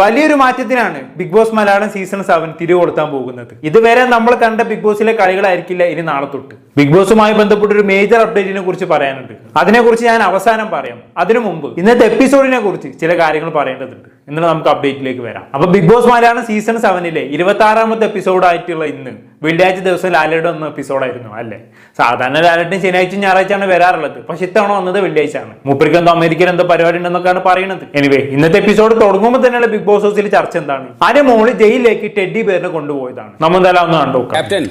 വലിയൊരു മാറ്റത്തിനാണ് Bigg Boss Malayalam season seven തിരികൊളുത്താൻ പോകുന്നത്. ഇതുവരെ നമ്മൾ കണ്ട ബിഗ് ബോസിലെ കളികളായിരിക്കില്ല ഇനി നാളെ തൊട്ട്. ബിഗ് ബോസുമായി ബന്ധപ്പെട്ട ഒരു മേജർ അപ്ഡേറ്റിനെ കുറിച്ച് പറയാനുണ്ട്. അതിനെക്കുറിച്ച് ഞാൻ അവസാനം പറയാം. അതിനു മുമ്പ് ഇന്നത്തെ എപ്പിസോഡിനെ കുറിച്ച് ചില കാര്യങ്ങൾ പറയേണ്ടതുണ്ട്. എന്നിട്ട് നമുക്ക് അപ്ഡേറ്റിലേക്ക് വരാം. അപ്പൊ ബിഗ് ബോസ് മലയാളം സീസൺ സെവനിലെ ഇരുപത്തി ആറാമത്തെ എപ്പിസോഡ് ആയിട്ടുള്ള ഇന്ന്. വെള്ളിയാഴ്ച ദിവസം ലാലയുടെ ഒന്ന് എപ്പിസോഡായിരുന്നു അല്ലേ? സാധാരണ ലാലട്ടും ശനിയാഴ്ച ഞായറാഴ്ചയാണ് വരാറുള്ളത്. പക്ഷെ ഇത്തവണ വന്നത് വെള്ളിയാഴ്ചയാണ്. മൂപ്പർക്ക് എന്തോ അമേരിക്കയിൽ എന്തോ പരിപാടി ഉണ്ടെന്നൊക്കെയാണ് പറയുന്നത്. എനിവേ ഇന്നത്തെ എപ്പിസോഡ് തുടങ്ങുമ്പോൾ തന്നെയുള്ള ബിഗ് ബോസ് ഹൗസിൽ ചർച്ച എന്താണ്? ആരെ മോൾ ജയിലിലേക്ക് ടെഡി പേരിനെ കൊണ്ടുപോയതാണ്? നമ്മൾ എന്തായാലും ഒന്ന് കണ്ടു ക്യാപ്റ്റൻ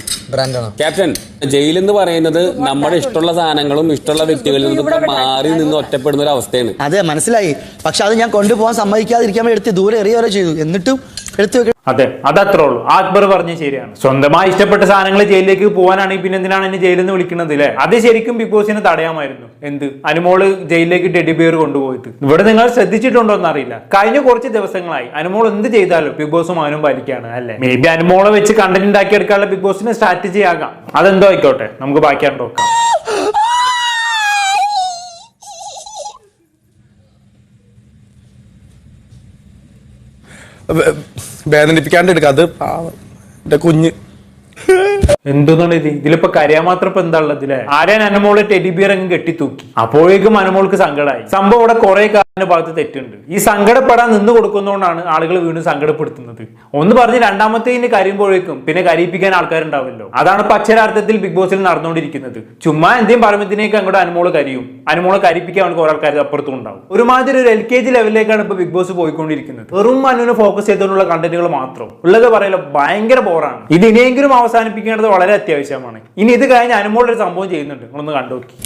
ക്യാപ്റ്റൻ ജയിൽ എന്ന് പറയുന്നത് നമ്മുടെ ഇഷ്ടമുള്ള സാധനങ്ങളും ഇഷ്ടമുള്ള വ്യക്തികളിൽ നിന്നും മാറി നിന്ന് ഒറ്റപ്പെടുന്ന ഒരു അവസ്ഥയാണ്. അതെ മനസ്സിലായി. പക്ഷെ അത് ഞാൻ കൊണ്ടുപോകാൻ സമ്മതിക്കാതിരിക്കാൻ വേണ്ടി എടുത്ത് ദൂരെ എറിയുകയോ ചെയ്തു. എന്നിട്ടും എടുത്തു വെക്ക അതെ അതത്രേ ഉള്ളൂ. അക്ബർ പറഞ്ഞ ശരിയാണ്. സ്വന്തമായി ഇഷ്ടപ്പെട്ട സാധനങ്ങൾ ജയിലിലേക്ക് പോകാനാണെങ്കിൽ പിന്നെ എന്തിനാണ് എന്നെ ജയിലിൽ നിന്ന് വിളിക്കുന്നത് അല്ലേ അത് ശരിക്കും ബിഗ് ബോസിനെ തടയാമായിരുന്നു. എന്ത്? അനുമോൾ ജയിലിലേക്ക് ടെഡി ബിയർ കൊണ്ടുപോയിട്ട്. ഇവിടെ നിങ്ങൾ ശ്രദ്ധിച്ചിട്ടുണ്ടോ എന്ന് അറിയില്ല കഴിഞ്ഞ കുറച്ച് ദിവസങ്ങളായി അനുമോൾ എന്ത് ചെയ്താലും ബിഗ് ബോസും അവനും പാലിക്കുകയാണ് അല്ലേ? മേ ബി അനുമോളെ വെച്ച് കണ്ടന്റ് ഉണ്ടാക്കി എടുക്കാനുള്ള ബിഗ് ബോസിന് സ്ട്രാറ്റജി ആകാം. അതെന്തോ ആയിക്കോട്ടെ. നമുക്ക് ബാക്കിയാണ് നോക്കാം. വേദനിപ്പിക്കാണ്ട് എടുക്കുക അത് എന്റെ കുഞ്ഞ്. എന്തെന്നാണ് ഇത്? ഇതിലിപ്പോ കരയാൻ മാത്രം ഇപ്പൊ എന്താ ഉള്ളത് അല്ലേ ആര്യൻ അനുമോൾ ടെഡി ബിയർ അങ്ങ് കെട്ടിത്തൂക്കി? അപ്പോഴേക്കും അനമോൾക്ക് സങ്കടമായി സംഭവം ഇവിടെ കുറെ കാലിന്റെ ഭാഗത്ത് തെറ്റുണ്ട്. ഈ സങ്കടപ്പെടാൻ നിന്ന് കൊടുക്കുന്നതുകൊണ്ടാണ് ആളുകൾ വീണ്ടും സങ്കടപ്പെടുത്തുന്നത്. ഒന്ന് പറഞ്ഞ് രണ്ടാമത്തേന് കരയുമ്പോഴേക്കും പിന്നെ കരയിപ്പിക്കാൻ ആൾക്കാരുണ്ടാവല്ലോ. അതാണ് ഇപ്പൊ അക്ഷരാർത്ഥത്തിൽ ബിഗ് ബോസിൽ നടന്നുകൊണ്ടിരിക്കുന്നത്. ചുമ്മാ എന്തെങ്കിലും പറയുമ്പോഴത്തേക്ക് അങ്ങോട്ട് അനുമോൾ കരിയും. അനുമോളെ കരിപ്പിക്കാൻ അവർക്ക് ആൾക്കാർ അപ്പുറത്തും ഉണ്ടാവും. ഒരുമാതിരി ഒരു എൽ കെ ജി ലെവലിലേക്കാണ് ഇപ്പൊ ബിഗ് ബോസ് പോയിക്കൊണ്ടിരിക്കുന്നത്. വെറും അനുവിനെ ഫോക്കസ് ചെയ്തുകൊണ്ടുള്ള കണ്ടന്റുകൾ മാത്രം. ഉള്ളത് പറയല്ലോ ഭയങ്കര ബോറാണ് ഇത് ഇനിയെങ്കിലും അവസാനിപ്പിക്കേണ്ടത് വളരെ അത്യാവശ്യമാണ്. ഇനി ഇത് കഴിഞ്ഞ് അനുമോളൊരു സംഭവം ചെയ്യുന്നുണ്ട്. നിങ്ങളൊന്ന് കണ്ടു നോക്കി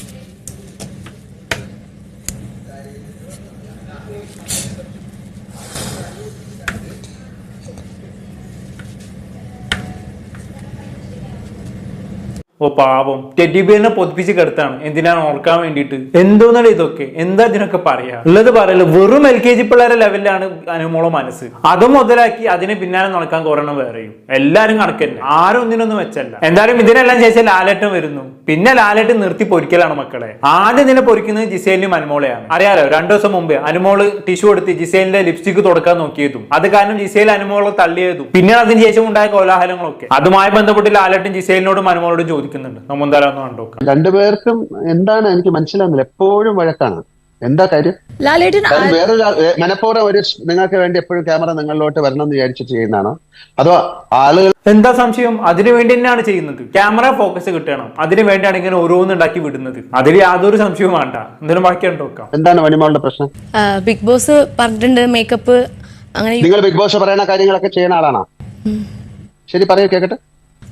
ഓ പാവം. ടെഡി ബിയറിനെ പൊതിപ്പിച്ച് കിടത്താണ്. എന്തിനാണ് ഓർക്കാൻ വേണ്ടിയിട്ട്? എന്തോന്നാണ് ഇതൊക്കെ? എന്താ ഇതിനൊക്കെ പറയാ? ഉള്ളത് പറയല്ലോ വെറും എൽ കെ ജി പിള്ളേരെ ലെവലിലാണ് അനുമോളം മനസ്സ്. അത് മുതലാക്കി അതിനെ പിന്നാലെ നടക്കാൻ കുറയണം വേറെയും. എല്ലാരും കണക്കന്നെ. ആരും ഒന്നിനൊന്നും വെച്ചല്ല. എന്തായാലും ഇതിനെല്ലാം ശേഷം ലാലേട്ടം വരുന്നു. പിന്നെ ലാലേട്ടൻ നിർത്തി പൊരിക്കലാണ് മക്കളെ. ആദ്യം ഇതിനെ പൊരിക്കുന്നത് ജിസേലിനും അനുമോളെയാണ്. അറിയാലോ രണ്ടു ദിവസം മുമ്പ് അനുമോൾ ടിഷ്യൂ എടുത്ത് ജിസേലിന്റെ ലിപ്സ്റ്റിക് തുടക്കാൻ നോക്കിയതും. അത് കാരണം ജിസേൽ അനുമോളെ തള്ളിയതും. പിന്നെ അതിന് ശേഷം ഉണ്ടായ കോലാഹലങ്ങളൊക്കെ. അതുമായി ബന്ധപ്പെട്ട് ലാലേട്ടൻ ജിസേലിനോടും അനുമോളോടും ചോദിക്കുന്നുണ്ട്. നമ്മൾ എന്തായാലും ഒന്ന് കണ്ടോക്കാം രണ്ടുപേർക്കും എന്താണ് എനിക്ക് മനസ്സിലാകുന്നില്ല. എപ്പോഴും വഴക്കാണ്. എന്താ കാര്യം? വേറൊരു മനഃപൂർവം ഒരു നിങ്ങൾക്ക് വേണ്ടി എപ്പോഴും ക്യാമറ നിങ്ങളിലോട്ട് വരണം എന്ന് വിചാരിച്ചിട്ട് ചെയ്യുന്നതാണോ? അതോ ആളുകൾ എന്താ സംശയം? അതിനു വേണ്ടി തന്നെയാണ് ചെയ്യുന്നത്. ക്യാമറ ഫോക്കസ് കിട്ടണം. അതിനു വേണ്ടിയാണ് ഇങ്ങനെ ഓരോന്ന് ഉണ്ടാക്കി വിടുന്നത്. അതിൽ യാതൊരു സംശയവും വേണ്ട. എന്തെങ്കിലും ബാക്കി നോക്കാം. എന്താണ് വനിമോളുടെ പ്രശ്നം? ബിഗ് ബോസ് പറഞ്ഞിട്ടുണ്ട് മേക്കപ്പ്. അങ്ങനെ നിങ്ങൾ ബിഗ് ബോസ് പറയുന്ന കാര്യങ്ങളൊക്കെ ചെയ്യുന്ന ആളാണോ? ശരി പറയൂ കേക്കട്ടെ.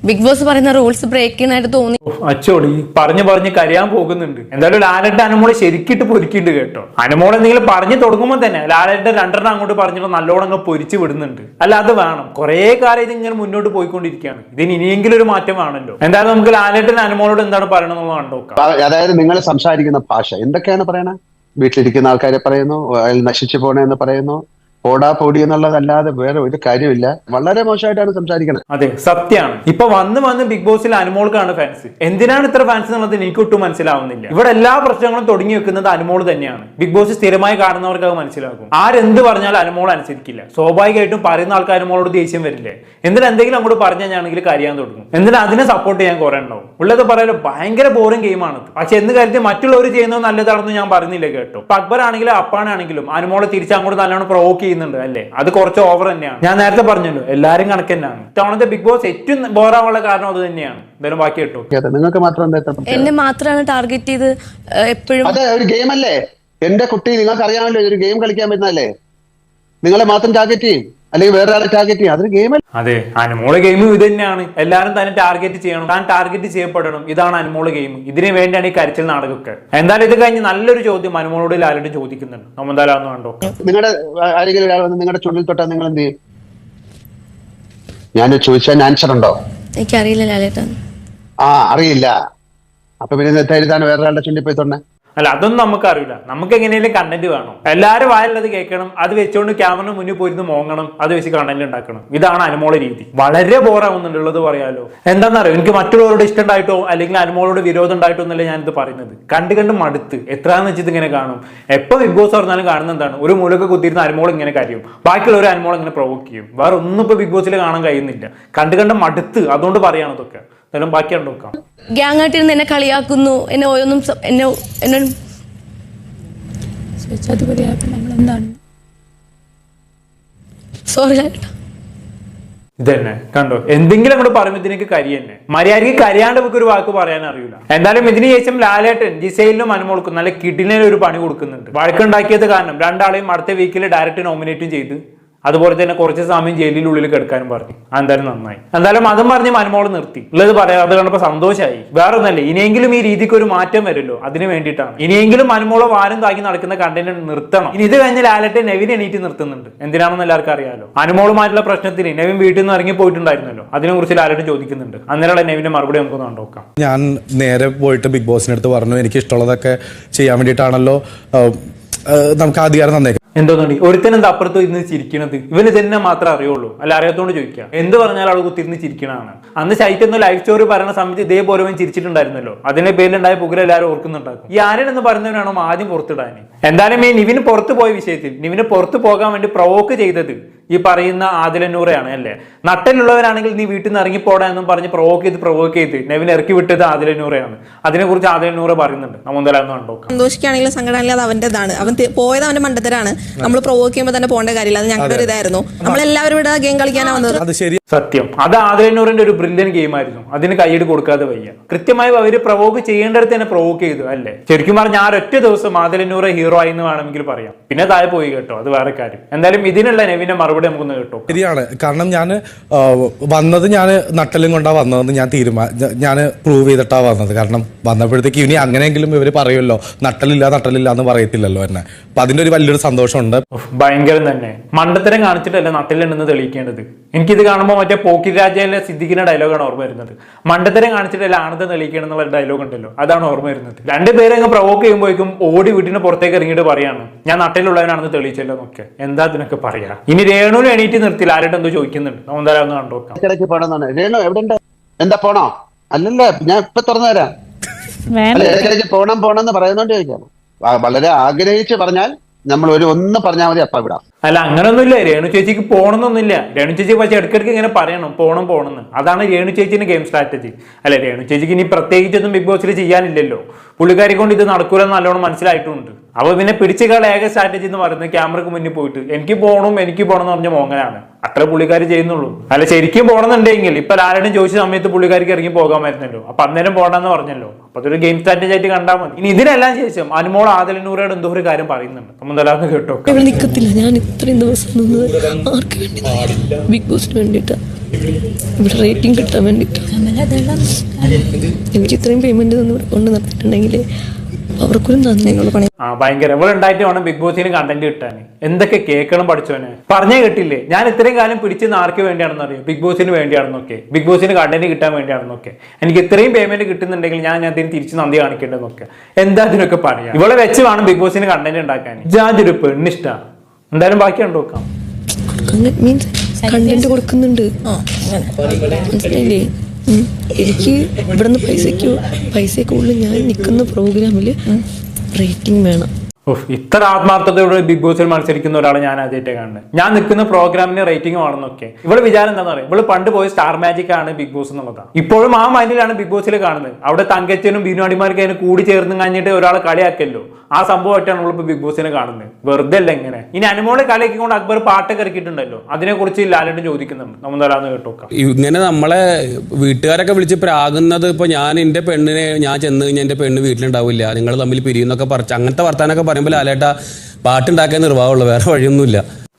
ബിഗ് ബോസ് പറയുന്ന റൂൾസ് ബ്രേക്ക് ചെയ്യുന്നതായിട്ട് തോന്നി. അച്ചോടി പറഞ്ഞു പറഞ്ഞ് കരയാൻ പോകുന്നുണ്ട്. എന്തായാലും ലാലന്റെ അനുമോളെ ശരിക്കിട്ട് പൊരിക്കുന്നുണ്ട് കേട്ടോ. അനുമോൾ എന്തെങ്കിലും പറഞ്ഞു തുടങ്ങുമ്പോൾ തന്നെ ലാലന്റെ രണ്ടെണ്ണം അങ്ങോട്ട് പറഞ്ഞിട്ട് നല്ലോണം അങ്ങ് പൊരിച്ചു വിടുന്നുണ്ട്. അല്ല അത് വേണം. കുറെ കാലം ഇത് ഇങ്ങനെ മുന്നോട്ട് പോയിക്കൊണ്ടിരിക്കുകയാണ്. ഇതിന് ഇനിയെങ്കിലും ഒരു മാറ്റം വേണമല്ലോ. എന്തായാലും നമുക്ക് ലാലേട്ടൻ അനുമോളോട് എന്താണ് പറയണമെന്ന് കണ്ടോക്കാം അ- അതായത് നിങ്ങൾ സംസാരിക്കുന്ന ഭാഷ എന്തൊക്കെയാണ് പറയണേ? വീട്ടിലിരിക്കുന്ന ആൾക്കാരെ പറയുന്നു അയാൾ നശിച്ചു പോണെന്ന് പറയുന്നു പോടാ പൊടി എന്നുള്ളതല്ലാതെ വേറെ ഒരു കാര്യമില്ല. വളരെ മോശമായിട്ടാണ് സംസാരിക്കുന്നത് അതെ സത്യമാണ് ഇപ്പൊ വന്ന് വന്ന് ബിഗ് ബോസിൽ അനുമോൾക്കാണ് ഫാൻസ് എന്തിനാണ് ഇത്ര ഫാൻസ് എന്നുള്ളത് എനിക്ക് ഒട്ടും മനസ്സിലാവുന്നില്ല. ഇവിടെ എല്ലാ പ്രശ്നങ്ങളും തുടങ്ങി വെക്കുന്നത് അനുമോൾ തന്നെയാണ്. ബിഗ് ബോസ് സ്ഥിരമായി കാണുന്നവർക്ക് അത് മനസ്സിലാകും. ആരെന്ത് പറഞ്ഞാലും അനുമോൾ അനുസരിക്കില്ല. സ്വാഭാവികമായിട്ടും പറയുന്ന ആൾക്കാർ അനുമോളോട് ദേഷ്യം വരില്ലേ? എന്തിനാ എന്തെങ്കിലും അങ്ങോട്ട് പറഞ്ഞാൽ ഞാനെങ്കിൽ കരയാൻ തുടങ്ങും. എന്തിനാ അതിനെ സപ്പോർട്ട് ചെയ്യാൻ കുറെ ഉണ്ടാവും? ഉള്ളത് പറയാലോ ഭയങ്കര ബോറിംഗ് ഗെയിമാണ് പക്ഷെ എന്ന് കരുതി മറ്റുള്ളവർ ചെയ്യുന്നത് നല്ലതാണെന്ന് ഞാൻ പറഞ്ഞില്ല കേട്ടോ? അക്ബർ ആണെങ്കിലും അപ്പാനാണെങ്കിലും അനുമോളെ തിരിച്ച് അങ്ങോട്ട് നല്ലോണം പ്രൊവോക്ക് ചെയ്യുന്നുണ്ട് അല്ലേ? അത് കുറച്ച് ഓവർ തന്നെയാണ്. ഞാൻ നേരത്തെ പറഞ്ഞല്ലോ എല്ലാരും കണക്ക് തന്നെയാണ്. ഇത്തവണത്തെ ബിഗ് ബോസ് ഏറ്റവും ബോറാവുള്ള കാരണം അത് തന്നെയാണ്. എന്തായാലും ബാക്കി കേട്ടോ. നിങ്ങൾക്ക് മാത്രം? എന്നെ മാത്രമാണ് ടാർഗറ്റ് ചെയ്ത് എപ്പോഴും അതെ ഒരു ഗെയിം അല്ലേ? എന്റെ കുട്ടി നിങ്ങൾക്ക് അറിയാമല്ലോ ഇതൊരു ഗെയിം കളിക്കാൻ പറ്റുന്നല്ലേ നിങ്ങളെ മാത്രം ടാർഗറ്റ് ചെയ്യും. അല്ലെങ്കിൽ വേറെ ആളെ ടാർഗറ്റ് ചെയ്യും. അതൊരു ഗെയിം അതെ അനുമോൾ ഗെയിം ഇത് തന്നെയാണ് എല്ലാവരും തന്നെ ടാർഗറ്റ് ചെയ്യണം. താൻ ടാർഗറ്റ് ചെയ്യപ്പെടണം. ഇതാണ് അനുമോൾ ഗെയിം ഇതിന് വേണ്ടിയാണ് ഈ കരച്ചിൽ നാടകമൊക്കെ. എന്തായാലും ഇത് കഴിഞ്ഞ് നല്ലൊരു ചോദ്യം അനുമോളോട് ലാലിട്ട് ചോദിക്കുന്നുണ്ട്. നമ്മൾ എന്തായാലും കണ്ടോ? നിങ്ങളുടെ ആരെങ്കിലും ഒരാൾ വന്ന് നിങ്ങളുടെ ചുണ്ടിൽ തൊട്ടാൽ നിങ്ങൾ എന്ത് ചെയ്യും? ഞാൻ ചോദിച്ചാൽ ആൻസർ ഉണ്ടോ? എനിക്കറിയില്ല ലാലേട്ടൻ. ആ അറിയില്ല. അപ്പൊ പിന്നെ ധൈര്യത്താണ് വേറെ ആളുടെ ചുണ്ടിൽ പോയി തൊണ്ണേ അല്ല അതൊന്നും നമുക്ക് അറിയില്ല നമുക്ക് എങ്ങനെയും കണ്ടന്റ് വേണം. എല്ലാവരും വായുള്ളത് കേൾക്കണം. അത് വെച്ചുകൊണ്ട് ക്യാമറ മുന്നിൽ പോയിരുന്ന് മോങ്ങണം. അത് വെച്ച് കണ്ടന്റ് ഉണ്ടാക്കണം. ഇതാണ് അനുമോളെ രീതി. വളരെ ബോറാവുന്നുണ്ടുള്ളത് പറയാലോ. എന്താണെന്നറിയോ എനിക്ക് മറ്റുള്ളവരോട് ഇഷ്ടം ഉണ്ടായിട്ടോ അല്ലെങ്കിൽ അനുമോളോട് വിരോധം ഉണ്ടായിട്ടോ എന്നല്ല ഞാനിത് പറയുന്നത്. കണ്ട് കണ്ട് മടുത്ത്. എത്രയാണെന്ന് വെച്ചിട്ട് ഇങ്ങനെ കാണും. എപ്പോ ബിഗ് ബോസ് പറഞ്ഞാലും കാണുന്ന എന്താണ്? ഒരു മൂലൊക്കെ കുത്തിയിരുന്ന അനുമോൾ ഇങ്ങനെ കരയും. ബാക്കിയുള്ള ഒരു അനുമോൾ ഇങ്ങനെ പ്രൊവോക്ക് ചെയ്യും. വേറെ ഒന്നും ഇപ്പൊ ബിഗ് ബോസിൽ കാണാൻ കഴിയുന്നില്ല. കണ്ട് കണ്ട് മടുത്ത്. അതുകൊണ്ട് പറയുകയാണ് എന്തായാലും ബാക്കി കണ്ടു നോക്കാം. ഗ്യാങ് ആയിട്ടിരുന്ന് എന്നെ കളിയാക്കുന്നു. എന്നെ ഓരോന്നും എന്നെ എന്നെ സ്വേച്ഛാധിപതിയായപ്പോൾ നമ്മൾ എന്താണ് സോറി ചേട്ടാ. ഇതന്നെ. കണ്ടോ? എന്തെങ്കിലും അങ്ങോട്ട് പറയുമ്പോൾ ഇതിനൊക്കെ കരി തന്നെ. മര്യാദയ്ക്ക് കരിയാണ്ട് നമുക്ക് ഒരു വാക്ക് പറയാൻ അറിയില്ല എന്തായാലും ഇതിന് ശേഷം ലാലേട്ടൻ ജിസൈലിനും അനുമോൾക്കും നല്ല കിഡിനെ ഒരു പണി കൊടുക്കുന്നുണ്ട്. വഴക്കുണ്ടാക്കിയത് കാരണം രണ്ടാളെയും അടുത്ത വീക്കിൽ ഡയറക്റ്റ് നോമിനേറ്റും ചെയ്ത് അതുപോലെ തന്നെ കുറച്ച് സമയം ജയിലിനുള്ളിൽ കിടക്കാനും പറഞ്ഞു. എന്തായാലും നന്നായി. എന്തായാലും അതും പറഞ്ഞ് മനുമോൾ നിർത്തി. ഉള്ളത് പറയാതെ കണ്ടപ്പോ സന്തോഷമായി വേറെ ഒന്നല്ലേ ഇനിയെങ്കിലും ഈ രീതിക്ക് ഒരു മാറ്റം വരുമല്ലോ. അതിന് വേണ്ടിയിട്ടാണ്. ഇനിയെങ്കിലും മനുമോളെ വാരം താക്കി നടക്കുന്ന കണ്ടന്റ് നിർത്തണം. ഇനി ഇത് കഴിഞ്ഞ് ലാലറ്റെ നെവിൻ എണീറ്റ് നിർത്തുന്നുണ്ട്. എന്തിനാണെന്ന് എല്ലാവർക്കും അറിയാലോ. അനുമോളുമായിട്ടുള്ള പ്രശ്നത്തിന് നെവിൻ വീട്ടിൽ നിന്ന് ഇറങ്ങി പോയിട്ടുണ്ടായിരുന്നല്ലോ. അതിനെ കുറിച്ച് ലാലറ്റ് ചോദിക്കുന്നുണ്ട്. അന്നേരമുള്ള നെവിന്റെ മറുപടി നമുക്ക് കണ്ടോക്കാം ഞാൻ നേരെ പോയിട്ട് ബിഗ് ബോസിനടുത്ത് പറഞ്ഞു എനിക്ക് ഇഷ്ടമുള്ളതൊക്കെ ചെയ്യാൻ വേണ്ടിയിട്ടാണല്ലോ. നമുക്ക് അധികാരം തന്നേക്കാം. എന്തോന്നുണ്ട് ഒരുത്തൻ എന്താ അപ്പുറത്ത് ഇരുന്ന് ചിരിക്കണത്? ഇവന് തന്നെ മാത്രമേ അറിയുള്ളൂ. അല്ല അറിയാത്തോണ്ട് ചോദിക്കാം. എന്ത് പറഞ്ഞാലും ആൾ കുത്തിരുന്ന് ചിരിക്കണതാണ്. അന്ന് ശൈത്യൊന്നും ലൈഫ് സ്റ്റോറി പറയുന്ന സമയത്ത് ഇതേപോലെ അവൻ ചിരിച്ചിട്ടുണ്ടായിരുന്നല്ലോ. അതിന്റെ പേരിലുണ്ടായ പുകര എല്ലാവരും ഓർക്കുന്നുണ്ടാക്കും. ഈ ആരൻ എന്ന് പറയുന്നവനാണോ ആദ്യം പുറത്തിടാൻ എന്തായാലും ഈ നിവിന് പുറത്തു പോയ വിഷയത്തിൽ നിവിന് പുറത്തു പോകാൻ വേണ്ടി പ്രൊവോക്ക് ചെയ്തത് ഈ പറയുന്ന ആദിലന്നൂറയാണ് അല്ലേ? നട്ടലുള്ളവരാണെങ്കിൽ നീ വീട്ടിൽ നിന്ന് ഇറങ്ങിപ്പോടാ എന്നും പറഞ്ഞ് പ്രൊവോക്ക് ചെയ്ത് പ്രൊവോക്ക് ചെയ്ത് നെവിൻ ഇറക്കി വിട്ടത് ആദിലന്നൂറയാണ് അതിനെക്കുറിച്ച് ആദിലന്നൂറ പറയുന്നുണ്ട്. നമ്മൾ എന്തായാലും കണ്ടോക്കാം സന്തോഷിക്കുകയാണെങ്കിലും സങ്കടമാണെങ്കിലും അത് അവന്റേതാണ്. അവൻ പോയത് അവന്റെ മണ്ടത്തരാണ്. നമ്മൾ പ്രൊവോക്ക് ചെയ്യുമ്പോൾ തന്നെ പോകേണ്ട കാര്യമില്ല. അത് ഞങ്ങളുടെ ഒരു ഇതായിരുന്നു നമ്മളെല്ലാവരും ഇവിടെ ഗെയിം കളിക്കാനാ വന്നത്. സത്യം. അത് ആദരനൂറിന്റെ ഒരു ബ്രില്യൻ ഗെയിം ആയിരുന്നു. അതിന് കൈയ്യട് കൊടുക്കാതെ വയ്യ. കൃത്യമായി അവർ പ്രൊവോക്ക് ചെയ്യേണ്ടടുത്ത് തന്നെ പ്രൊവോക്ക് ചെയ്തു അല്ലേ? ശരിക്കും പറഞ്ഞാൽ ആ ഒറ്റ ദിവസം ആദരനൂറെ ഹീറോ ആയി എന്ന് വേണമെങ്കിൽ പറയാം. പിന്നെ താഴെ പോയി കേട്ടോ അത് വേറെ കാര്യം. എന്തായാലും ഇതിനുള്ള നെവിന്റെ മറുപടി നമുക്കൊന്ന് കേട്ടോ ശരിയാണ്. കാരണം ഞാൻ വന്നത് ഞാൻ നട്ടലും കൊണ്ടാ വന്നതെന്ന് ഞാൻ തീരുമാനം ഞാൻ പ്രൂവ് ചെയ്തിട്ടാ വന്നത്. കാരണം വന്നപ്പോഴത്തേക്ക് ഇനി അങ്ങനെയെങ്കിലും ഇവർ പറയുമല്ലോ നട്ടലില്ല നട്ടലില്ല എന്ന് പറയത്തില്ലല്ലോ എന്നെ. അപ്പൊ അതിന്റെ ഒരു വലിയൊരു സന്തോഷമുണ്ട്. ഭയങ്കരം തന്നെ. മണ്ടത്തരം കാണിച്ചിട്ടല്ല നട്ടിലുണ്ടെന്ന് തെളിയിക്കേണ്ടത്. എനിക്കിത് കാണുമ്പോൾ മറ്റേ പോക്കി രാജയിലെ സിദ്ദിഖിന്റെ ഡയലോഗാണ് ഓർമ്മ വരുന്നത്. മണ്ടത്തരം കാണിച്ചിട്ടല്ല ആനന്ദം തെളിയിക്കണം എന്നുള്ള ഡയലോഗ് ഉണ്ടല്ലോ. അതാണ് ഓർമ്മ വരുന്നത്. രണ്ടുപേരെ അങ്ങ് പ്രൊവോക്ക് ചെയ്യുമ്പോഴേക്കും ഓടി വീട്ടിന് പുറത്തേക്ക് ഇറങ്ങിയിട്ട് പറയാണ് ഞാൻ നട്ടിലുള്ളവനാണെന്ന് തെളിയിച്ചല്ലോ എന്നൊക്കെ. എന്താ അതിനൊക്കെ പറയാ? ഇനി രേണുവിന് എണീറ്റ് നിർത്തില്ല. ആരുടെ എന്തോ ചോദിക്കുന്നുണ്ട്. നോന്താരം ഒന്ന് കണ്ടോക്കാം രേണു എവിടെ എന്താ പോണോ? അല്ലല്ല ഞാൻ ഇപ്പൊ തുറന്നു തരാം. ഇടയ്ക്കിടയ്ക്ക് പോണം പോണെന്ന് എന്ന് പറയുന്നോണ്ട് ചോദിക്കാം വളരെ ആഗ്രഹിച്ച് പറഞ്ഞാൽ നമ്മൾ ഒരു ഒന്ന് പറഞ്ഞാൽ മതി അപ്പ വിടാം. അല്ല അങ്ങനൊന്നുമില്ല. രേണു ചേച്ചിക്ക് പോകണമെന്നൊന്നുമില്ല രേണു ചേച്ചി പക്ഷെ ഇടയ്ക്കിടയ്ക്ക് ഇങ്ങനെ പറയണം പോണം പോണെന്ന്. അതാണ് രേണു ചേച്ചിന്റെ ഗെയിം സ്ട്രാറ്റജി അല്ല രേണു ചേച്ചിക്ക് ഇനി പ്രത്യേകിച്ചൊന്നും ബിഗ് ബോസിൽ ചെയ്യാനില്ലല്ലോ. പുള്ളിക്കാരി കൊണ്ട് ഇത് നടക്കൂലെന്ന് നല്ലോണം മനസ്സിലായിട്ടുണ്ട്. അപ്പൊ പിന്നെ പിടിച്ചു കള ഏക സ്ട്രാറ്റജി എന്ന് പറയുന്നത് ക്യാമറക്ക് മുന്നിൽ പോയിട്ട്. എനിക്ക് പോകണം എനിക്ക് പോകണം എന്ന് പറഞ്ഞ മോങ്ങനാണ്. അത്ര പുള്ളിക്കാർ ചെയ്യുന്നുള്ളൂ. അല്ല ശരിക്കും പോകണമെന്നുണ്ടെങ്കിൽ ഇപ്പൊ ആരുടെയും ചോദിച്ച സമയത്ത് പുള്ളിക്കാർക്ക് ഇറങ്ങി പോകാമായിരുന്നല്ലോ അപ്പൊ അന്നേരം പോകണമെന്ന് പറഞ്ഞല്ലോ. അപ്പൊ അതൊരു ഗെയിം സ്ട്രാറ്റജി ആയിട്ട് കണ്ടാൽ മതി. ഇനി ഇതിനെല്ലാം ശേഷം അനുമോൾ ആദലനൂറയോട് എന്തോ ഒരു കാര്യം പറയുന്നുണ്ട്. നമ്മൾ എന്തായാലും കേട്ടോ. ഇവിടെ നിൽക്കത്തില്ല ഞാൻ ഇത്രയും ദിവസം നിന്നത് ആർക്ക് വേണ്ടി ബിഗ് ബോസിന് വേണ്ടിയിട്ടാ? ഇവിടെ റേറ്റിംഗ് കിട്ടാൻ വേണ്ടിയിട്ടാ? എനിക്ക് ഇത്രയും പേയ്മെന്റ് കൊണ്ട് നിർത്തിയിട്ടുണ്ടെങ്കിൽ അവർക്കൊരു നന്ദി എന്നോട് പണി ആ ഭയങ്കര. ഇവിടെ ഉണ്ടായിട്ട് വേണം ബിഗ് ബോസിന് കണ്ടന്റ് കിട്ടാൻ എന്തൊക്കെ കേക്കണം പഠിച്ചോനെ പറഞ്ഞേ കേട്ടില്ലേ? ഞാൻ ഇത്രയും കാലം പിടിച്ച് ആർക്ക് വേണ്ടിയാണെന്ന് അറിയാം ബിഗ് ബോസിന് വേണ്ടിയാണെന്നൊക്കെ. ബിഗ് ബോസിന് കണ്ടന്റ് കിട്ടാൻ വേണ്ടിയാണെന്നൊക്കെ. എനിക്ക് ഇത്രയും പേയ്മെന്റ് കിട്ടുന്നുണ്ടെങ്കിൽ ഞാൻ ഞാൻ അതിന് തിരിച്ച് നന്ദി കാണിക്കേണ്ടതെന്നൊക്കെ. എന്താ അതിനൊക്കെ പറയാം? ഇവിടെ വെച്ച് വേണം ബിഗ് ബോസിന് കണ്ടന്റ് ഉണ്ടാക്കാൻ ജാതിരു പെണ്ണിഷ്ട. എന്തായാലും ബാക്കി കണ്ടു അങ്ങനെ മീൻസ് കണ്ടന്റ് കൊടുക്കുന്നുണ്ട്. മനസ്സിലായില്ലേ. എനിക്ക് ഇവിടുന്ന് പൈസയ്ക്ക് പൈസയ്ക്ക് ഉള്ളിൽ ഞാൻ നിൽക്കുന്ന പ്രോഗ്രാമിൽ റേറ്റിംഗ് വേണം. ഉഫ്, ഇത്ര ആത്മാർത്ഥതയോടെ ബിഗ് ബോസിൽ മത്സരിക്കുന്ന ഒരാളെ ഞാൻ ആദ്യമായിട്ട് കാണുന്നത്. ഞാൻ നിൽക്കുന്ന പ്രോഗ്രാമിന് റേറ്റിംഗ് ആണെന്നൊക്കെ ഇവൾ വിചാരം എന്താണെന്ന് പറയും ഇവൾ പണ്ട് പോയ സ്റ്റാർ മാജിക് ആണ് ബിഗ് ബോസ് എന്നുള്ളതാണ്. ഇപ്പോഴും ആ മൈൻഡിലാണ് ബിഗ് ബോസിൽ കാണുന്നത്. അവിടെ തങ്കച്ചനും ബിനുവാടിമാർക്ക് അതിന് കൂടി ചേർന്ന് കഴിഞ്ഞിട്ട് ഒരാളെ കളിയാക്കല്ലോ. ആ സംഭവമായിട്ടാണ് നമ്മളിപ്പോ ബിഗ് ബോസിനെ കാണുന്നത്. വെറുതെ അല്ല എങ്ങനെ ഇനി അനുമോളെ കളിയാക്കി കൊണ്ട് അക്ബർ പാട്ടൊക്കെ ഇറക്കിയിട്ടുണ്ടല്ലോ. അതിനെക്കുറിച്ച് ലാലട്ട് ചോദിക്കുന്നുണ്ട്. നമ്മൾ തരാന്ന് കേട്ടോക്കാം ഇങ്ങനെ നമ്മളെ വീട്ടുകാരൊക്കെ വിളിച്ച് പ്രാകുന്നത് ഇപ്പൊ ഞാൻ എന്റെ പെണ്ണിനെ ഞാൻ ചെന്ന് കഴിഞ്ഞാൽ എന്റെ പെണ്ണ് വീട്ടിലുണ്ടാവില്ല. നിങ്ങൾ തമ്മിൽ പിരിയുന്നൊക്കെ പറിച്ച് അങ്ങനത്തെ വർത്താനൊക്കെ പറയുമ്പോൾ ലാലേട്ട പാട്ടുണ്ടാക്കാൻ നിർവാഹമുള്ളൂ വേറെ വഴിയൊന്നുമില്ല.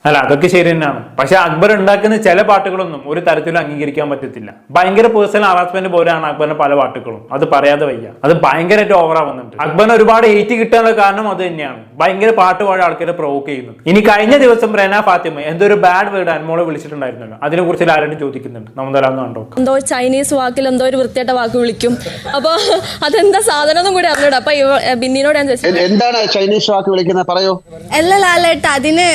അല്ല അതൊക്കെ ശരി തന്നെയാണ്. പക്ഷെ അക്ബർ ഉണ്ടാക്കുന്ന ചില പാട്ടുകളൊന്നും ഒരു തരത്തിലും അംഗീകരിക്കാൻ പറ്റത്തില്ല. ഭയങ്കര പേഴ്സണൽ ഹറാസ്മെന്റ് പോലെയാണ് അക്ബറിന്റെ പല പാട്ടുകളും. അത് പറയാതെ വയ്യ. അത് ഭയങ്കരമായിട്ട് ഓവറാവുന്നുണ്ട് അക്ബറിന് ഒരുപാട് എയ്റ്റ് കിട്ടാനുള്ള കാരണം അത് തന്നെയാണ്. ഭയങ്കര പാട്ട് പാടിയ ആൾക്കാരെ പ്രൊവോക്ക് ചെയ്യുന്നത്. ഇനി കഴിഞ്ഞ ദിവസം റെന ഫാത്തിമ എന്തൊരു ഒരു ബാഡ് വേർഡ് അൻമോളെ വിളിച്ചിട്ടുണ്ടായിരുന്നല്ലോ. അതിനെ കുറിച്ച് ആരോടും ചോദിക്കുന്നുണ്ട്. നമ്മൾ കണ്ടോ? എന്തോ ചൈനീസ് വാക്കിൽ എന്തോ ഒരു വൃത്തിയായിട്ട വാക്ക് വിളിക്കും. അപ്പൊ അതെന്താ സാധനം ഒന്നും കൂടി അറിഞ്ഞൂടാ. അപ്പൊ ബിന്നിനോട് ഞാൻ എന്താണ് ചൈനീസ് വാക്ക് വിളിക്കുന്നത്? പറയോ. അല്ല ലാലേട്ട അതിന്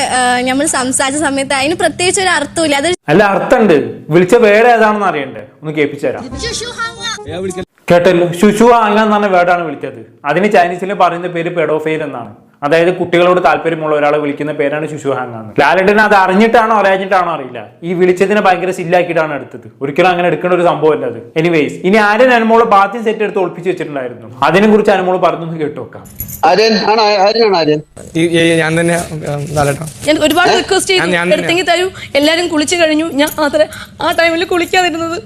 നമ്മൾ സംസാരിച്ച സമയത്ത് അതിന് പ്രത്യേകിച്ച് ഒരു അർത്ഥമില്ല അത് അല്ല അർത്ഥമുണ്ട് വിളിച്ച വേർഡ് ഏതാണെന്ന് അറിയണ്ടേ? ഒന്ന് കേൾപ്പിച്ചുതരാം കേട്ടല്ലോ? ശുശു ആങ്ങ എന്നാണ് വേർഡാണ് വിളിച്ചത്. അതിന് ചൈനീസിൽ പറയുന്ന പേര് പെഡോഫെയിൽ എന്നാണ്. അതായത് കുട്ടികളോട് താല്പര്യമുള്ള ഒരാളെ വിളിക്കുന്ന പേരാണ് ശിശുഹാങ് എന്ന് ലാലേട്ടൻ അത് അറിഞ്ഞിട്ടാണോ അറിയാഞ്ഞിട്ടാണോ അറിയില്ല. ഈ വിളിച്ചതിനെ ഭയങ്കര സില്ലാക്കിയിട്ടാണ് എടുത്തത്. ഒരിക്കലും അങ്ങനെ എടുക്കേണ്ട ഒരു സംഭവമല്ല അത്. എനിവേസ് ഇനി ആര്യൻ അനുമോൾ ബാത്തി സെറ്റ് എടുത്ത് ഒളിപ്പിച്ച് വെച്ചിട്ടുണ്ടായിരുന്നു. അതിനെ കുറിച്ച് അനുമോൾ പറഞ്ഞു കേട്ടു നോക്കാം. ആര്യൻ ആണ്? ആര്യനാണ് ഞാൻ തന്നെ ഞാൻ ഒരുപാട് റിക്വസ്റ്റ് ചെയ്തു. എടുത്തെങ്കിൽ തരൂ. എല്ലാരും കുളിച്ചു കഴിഞ്ഞു. ഞാൻ മാത്രമേ ആ ടൈമിൽ കുളിക്കാതിരുന്നത്.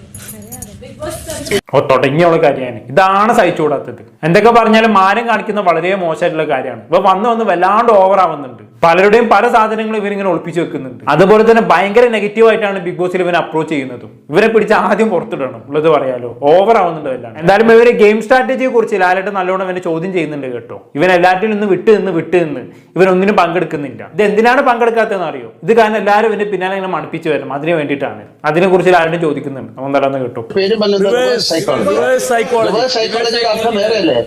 ഓ തുടങ്ങിയുള്ള കാര്യമാണ് ഇതാണ് സഹിച്ചുകൂടാത്തത്. എന്തൊക്കെ പറഞ്ഞാലും മാനം കാണിക്കുന്ന വളരെ മോശമായിട്ടുള്ള കാര്യമാണ്. ഇപ്പൊ വന്ന് വന്ന് വല്ലാണ്ട് ഓവർ ആവുന്നുണ്ട്. പലരുടെയും പല സാധനങ്ങളും ഇവരിങ്ങനെ ഒളിപ്പിച്ചു വെക്കുന്നുണ്ട്. അതുപോലെ തന്നെ ഭയങ്കര നെഗറ്റീവ് ആയിട്ടാണ് ബിഗ് ബോസിൽ ഇവനെ അപ്രോച്ച് ചെയ്യുന്നതും. ഇവരെ പിടിച്ച് ആദ്യം പുറത്തിടണം. ഉള്ളത് പറയാലോ. ഓവർ ആവുന്നുണ്ട് എല്ലാം എന്തായാലും ഇവരെ ഗെയിം സ്ട്രാറ്റജിയെ കുറിച്ച് ലാലേട്ട് നല്ലോണം ഇവനെ ചോദ്യം ചെയ്യുന്നുണ്ട് കേട്ടോ. ഇവൻ എല്ലാറ്റിൽ നിന്ന് വിട്ട് നിന്ന് വിട്ട് നിന്ന് ഇവനൊന്നിനും പങ്കെടുക്കുന്നില്ല. ഇത് എന്തിനാണ് പങ്കെടുക്കാത്തതെന്ന് അറിയോ? ഇത് കാരണം എല്ലാവരും ഇവന്റെ പിന്നാലെ ഇങ്ങനെ മണപ്പിച്ച് വരണം. അതിന് വേണ്ടിയിട്ടാണ്. അതിനെ കുറിച്ച് ലാലേട്ടും ചോദിക്കുന്നുണ്ട്. എന്തായാലും കേട്ടോ. പേര് സൈക്കോളജി സൈക്കോളജി സൈക്കോളജിയുടെ അർത്ഥം വേറെയല്ലേ?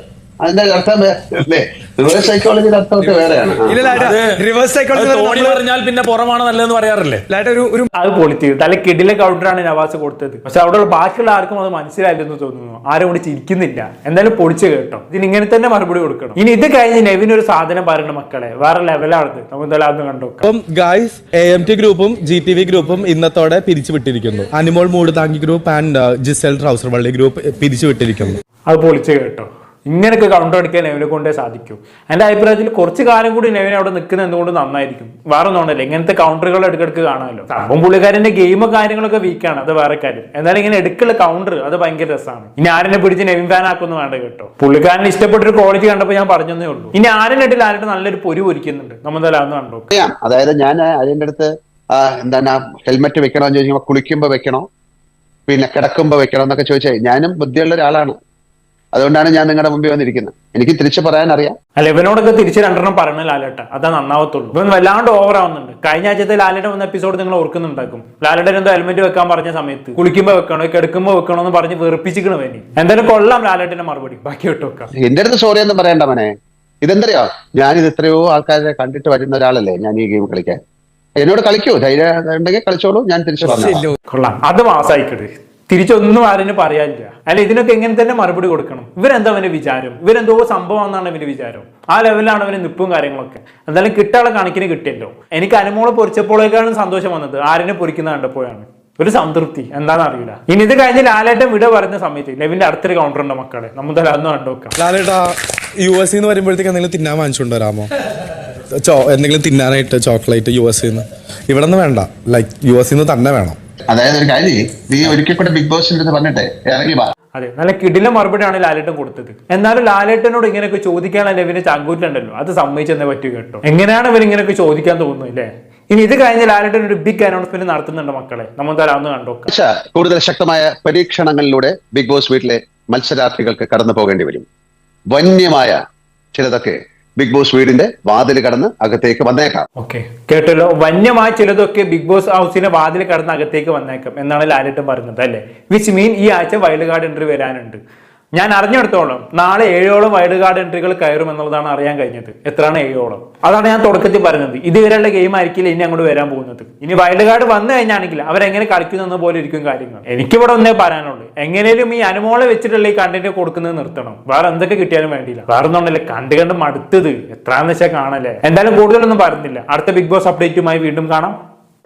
അതിന്റെ അർത്ഥം വേറെ റിവേഴ്സ് സൈക്കോളജി അർത്ഥമൊക്കെ വേറെയാണ്. റിവേഴ്സ് തോണി പറഞ്ഞാൽ പിന്നെ പുറമാണ് നല്ലതെന്ന് പറയാറില്ലേ? ഒരു ഒരു അത് പൊളിച്ച് തല കിടിലെ കൗണ്ടറാണ് നവാസ് കൊടുത്തത്. പക്ഷെ അവിടെയുള്ള ബാക്കിയുള്ള ആർക്കും അത് മനസ്സിലായില്ലെന്ന് തോന്നുന്നു. ആരും കൂടി ചിരിക്കുന്നില്ല. എന്തായാലും പൊളിച്ച് കേട്ടോ. ഇതിന് ഇങ്ങനെ തന്നെ മറുപടി കൊടുക്കണം. ഇനി ഇത് കഴിഞ്ഞ് നെവിൻ ഒരു സാധനം പറയുന്ന മക്കളെ. വേറെ ലെവലാണത് നമുക്ക് എന്തായാലും കണ്ടോക്കാം അപ്പം ഗായ്സ് എ എം ടി ഗ്രൂപ്പും ജി ടി വി ഗ്രൂപ്പും ഇന്നത്തോടെ പിരിച്ചുവിട്ടിരിക്കുന്നു അനിമോൾ മൂട് താങ്കി ഗ്രൂപ്പ് ആൻഡ് ജിസൽ ട്രൗസർ വള്ളി ഗ്രൂപ്പ് പിരിച്ചുവിട്ടിരിക്കുന്നു അത് പൊളിച്ച് കേട്ടോ. ഇങ്ങനെയൊക്കെ കൗണ്ടർ അടിക്കാൻ നെവിനെ കൊണ്ടേ സാധിക്കൂ. എന്റെ അഭിപ്രായത്തിൽ കുറച്ച് കാലം കൂടി നെവിനെ അവിടെ നിൽക്കുന്നത് എന്തുകൊണ്ട് നന്നായിരിക്കും? വേറെ ഒന്നുകൊണ്ടല്ലേ ഇങ്ങനത്തെ കൗണ്ടറുകൾ ഇടയ്ക്കിടയ്ക്ക് കാണാമല്ലോ. അപ്പം പുള്ളിക്കാരന്റെ ഗെയിമോ കാര്യങ്ങളൊക്കെ വീക്കാണ് അത് വേറെ കാര്യം. എന്നാലും ഇങ്ങനെ എടുക്കുള്ള കൗണ്ടർ അത് ഭയങ്കര രസമാണ്. ഇനി ആരെന്നെ പിടിച്ച് നെവിൻ ഫാൻ ആക്കുമെന്ന് വേണ്ട കേട്ടോ? പുള്ളിക്കാരന് ഇഷ്ടപ്പെട്ടൊരു ക്വാളിറ്റി കണ്ടപ്പോൾ ഞാൻ പറഞ്ഞതേ ഉള്ളൂ. ഇനി ആരെന്നിട്ട് ലാലിട്ട് നല്ലൊരു പൊരി ഒരുക്കുന്നുണ്ട് നമ്മൾ എന്തായാലും അതൊന്ന് കണ്ടോ അതായത് ഞാൻ അതിന്റെ അടുത്ത് എന്താണ് ഹെൽമെറ്റ് വെക്കണോ എന്ന് ചോദിക്കുമ്പോൾ കുളിക്കുമ്പോൾ വെക്കണോ? പിന്നെ കിടക്കുമ്പോൾ വെക്കണം എന്നൊക്കെ ചോദിച്ചാൽ ഞാനും ബുദ്ധിയുള്ള ഒരാളാണ്. അതുകൊണ്ടാണ് ഞാൻ നിങ്ങളുടെ മുമ്പിൽ വന്നിരിക്കുന്നത്. എനിക്ക് തിരിച്ചു പറയാൻ അറിയാം അല്ല ഇവനോടൊക്കെ തിരിച്ച് രണ്ടെണ്ണം പറയണ ലാലേട്ട. അതാ നന്നാവത്തുള്ളൂ. ഇവൻ വല്ലാണ്ട് ഓവർ ആവുന്നുണ്ട് കഴിഞ്ഞ ആഴ്ചത്തെ ലാലേട്ട വന്ന എപ്പിസോഡ് നിങ്ങൾ ഓർക്കുന്നുണ്ടാക്കും. ലാലേട്ടൻ എന്തോ ഹെൽമെറ്റ് വെക്കാൻ പറഞ്ഞ സമയത്ത്. കുളിക്കുമ്പോ വെക്കണോ കെടുക്കുമ്പോ വെക്കണോ എന്ന് പറഞ്ഞ് വെറുപ്പിച്ചിക്കണ വേണ്ടി എന്തായാലും കൊള്ളാം ലാലേട്ടന്റെ മറുപടി. ബാക്കി വിട്ട് വെക്കാം എന്റെ അടുത്ത് സോറി ഒന്നും പറയണ്ട മനെ. ഇതെന്തറിയോ? ഞാനിത് എത്രയോ ആൾക്കാരെ കണ്ടിട്ട് വരുന്ന ഒരാളല്ലേ ഞാൻ ഈ ഗെയിം കളിക്കാൻ. എന്നോട് കളിക്കൂ. ധൈര്യം ഉണ്ടെങ്കിൽ കളിച്ചോളൂ. ഞാൻ തിരിച്ചു പറഞ്ഞു കൊള്ളാം. അത് മാസായിക്കട്ടെ തിരിച്ചൊന്നും ആരും പറയാനില്ല. അല്ല ഇതിനൊക്കെ എങ്ങനെ തന്നെ മറുപടി കൊടുക്കണം? ഇവരെന്താ അവന്റെ വിചാരം? ഇവരെന്തോ സംഭവം എന്നാണ് അവന്റെ വിചാരം. ആ ലെവലിലാണ് അവന് നിപ്പും കാര്യങ്ങളൊക്കെ. എന്തായാലും കിട്ടാനുള്ള കണക്കിന് കിട്ടിയല്ലോ. എനിക്ക് അനുമോളെ പൊരിച്ചപ്പോഴേക്കാണ് സന്തോഷം വന്നത് ആരിനെ പൊരിക്കുന്ന കണ്ടപ്പോഴാണ്. ഒരു സംതൃപ്തി. എന്താണെന്ന് അറിയില്ല. ഇനി ഇത് കഴിഞ്ഞ് ലാലേട്ടൻ വിട പറയുന്ന സമയത്ത് ലെവിന്റെ അടുത്തൊരു കൗണ്ടർ ഉണ്ട് മക്കളെ. നമ്മൾ അന്ന് കണ്ടുവെക്കാം ലാലേട്ടാ യു എസ് നിന്ന് വരുമ്പോഴത്തേക്ക് എന്തെങ്കിലും തിന്നാൻ വാങ്ങിച്ചുകൊണ്ട് വരാമോ എന്തെങ്കിലും തിന്നാനായിട്ട് ചോക്ലേറ്റ് യു എസ് ഇവിടെ നിന്ന് വേണ്ട. ലൈക്ക് യു എസ് തന്നെ വേണം. അതായത് ഒരു കാര്യം ഈ നീ ഒരിക്കൽ കൂടെ ബിഗ് ബോസിന്റെ പറഞ്ഞിട്ടെ ഇറങ്ങി വാ. അതെ. നല്ല കിടില മറുപടിയാണ് ലാലേട്ടൻ കൊടുത്തത്. എന്നാലും ലാലേട്ടനോട് ഇങ്ങനെയൊക്കെ ചോദിക്കാനുള്ള ലെവിന് ചങ്കൂറ്റിലുണ്ടല്ലോ. അത് സമ്മതിച്ചെന്നേ പറ്റൂ കേട്ടോ. എങ്ങനെയാണ് ഇവർ ഇങ്ങനെയൊക്കെ ചോദിക്കാൻ തോന്നുന്നത് അല്ലേ ഇനി ഇത് കഴിഞ്ഞ് ലാലേട്ടൻ ഒരു ബിഗ് അനൗൺസ്മെന്റ് നടത്തുന്നുണ്ട് മക്കളെ. നമ്മൾ തരാം ഒന്ന് കണ്ടോക്കാം കൂടുതൽ ശക്തമായ പരീക്ഷണങ്ങളിലൂടെ ബിഗ് ബോസ് വീട്ടിലെ മത്സരാർത്ഥികൾക്ക് കടന്നു പോകേണ്ടി വരും. വന്യമായ ചിലതൊക്കെ ബിഗ് ബോസ് വീടിന്റെ വാതിൽ കടന്ന് അകത്തേക്ക് വന്നേക്കാം. ഓക്കെ. കേട്ടല്ലോ. വന്യമായ ചിലതൊക്കെ ബിഗ് ബോസ് ഹൗസിന്റെ വാതിൽ കടന്ന് അകത്തേക്ക് വന്നേക്കാം എന്നാണ് ലാലിട്ടും പറഞ്ഞത് അല്ലേ? വിച്ച് മീൻ ഈ ആഴ്ച വൈൽഡ് കാർഡ് എൻട്രി വരാനുണ്ട്. ഞാൻ അറിഞ്ഞെടുത്തോളം. നാളെ ഏഴോളം വൈഡ് കാർഡ് എൻട്രികൾ കയറും എന്നുള്ളതാണ് അറിയാൻ കഴിഞ്ഞത്. എത്രയാണ് ഏഴോളം? അതാണ് ഞാൻ തുടക്കത്തിൽ പറഞ്ഞത്. ഇതുവരെയുള്ള ഗെയിം ആയിരിക്കില്ല ഇനി അങ്ങോട്ട് വരാൻ പോകുന്നത്. ഇനി വൈൽഡ് കാർഡ് വന്നു കഴിഞ്ഞാണെങ്കിൽ അവരെങ്ങനെ കളിക്കുന്ന പോലെ ഇരിക്കും കാര്യങ്ങൾ. എനിക്കിവിടെ ഒന്നേ പറയാനുള്ളൂ. എങ്ങനെയും ഈ അനുമോളെ വെച്ചിട്ടുള്ള ഈ കണ്ടന്റ് കൊടുക്കുന്നത് നിർത്തണം. വേറെ എന്തൊക്കെ കിട്ടിയാലും വേണ്ടിയില്ല. വേറെ ഒന്നുണ്ടല്ലേ കണ്ട് കണ്ട് മടുത്തത്. എത്രയാണെന്ന് വെച്ചാൽ കാണല്ലേ. എന്തായാലും കൂടുതലൊന്നും പറഞ്ഞില്ല അടുത്ത ബിഗ് ബോസ് അപ്ഡേറ്റുമായി വീണ്ടും കാണാം.